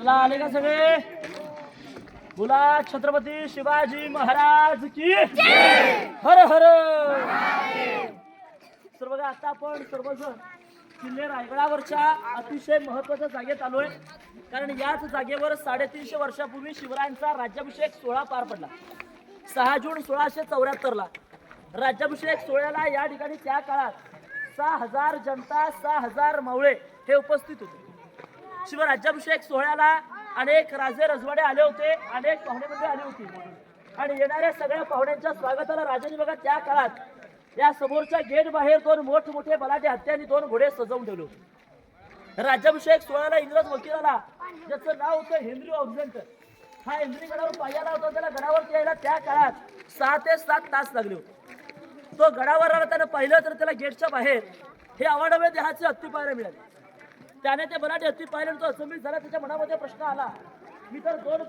चला आले का सगळे? बोला छत्रपती शिवाजी महाराज की? हर हर! तर बघा आता आपण सर्वजण किल्ले रायगडावरच्या अतिशय महत्त्वाच्या जागेत आलोय. कारण याच जागेवर साडेतीनशे वर्षापूर्वी शिवरायांचा राज्याभिषेक सोहळा पार पडला. सहा जून सोळाशे चौऱ्याहत्तरला. राज्याभिषेक सोहळ्याला या ठिकाणी त्या काळात सहा हजार जनता सहा हजार मावळे हे उपस्थित होते. शिवराज्याभिषेक सोहळ्याला अनेक राजे रजवाडे आले होते अनेक पाहुणे आले होते. आणि येणाऱ्या सगळ्या पाहुण्यांच्या स्वागताला राजांनी बघा त्या काळात या समोरच्या गेट बाहेर दोन मोठमोठे मोठे हत्ती दोन घोडे सजवून ठेवले होते. राज्याभिषेक सोहळ्याला इंग्रज वकील आला ज्याचं नाव होतं हेनरी ऑक्झेंटर हा हेनरी गडावर पायाला होता त्याला गडावर यायला त्या काळात सहा ते सात तास लागले होते. तो गडावर आला त्यानं पाहिलं तर त्याला गेटच्या बाहेर हे अवाढव्य देहाचे हत्ती पाहायला मिळाले. त्याने ते बलाढ्य हत्ती पाहिल्यानंतर असंबित झाला त्याच्या मनामध्ये प्रश्न आला. मी तर दोन